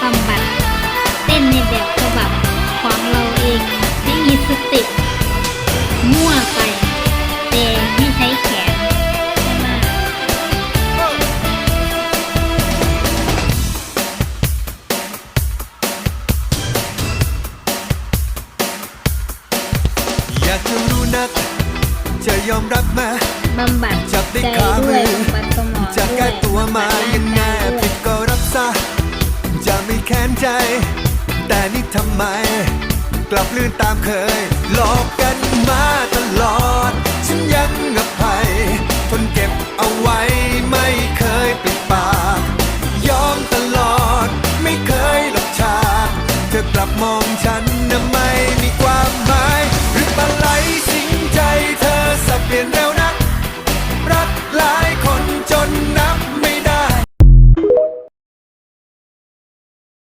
บำบัดเต้นในแบบฉบับของเราเองไม่มีสติมั่วไปแต่ไม่ใช้แขนใช่ไหมอยากจะรู้นัก จะยอมรับไหมบำบัดจับได้ใจขามืด้วยอบำบัดสมองจะด้วแก้ยตัวมา นใจ แต่นี่ทำไม กลับลื่นตามเคย หลอกกันมาตลอด ฉันยังอภัย ทนเก็บเอาไว้ไม่เคยปิดปาก ยอมตลอดไม่เคยหลบฉาก เธอกลับมองฉันนะไม่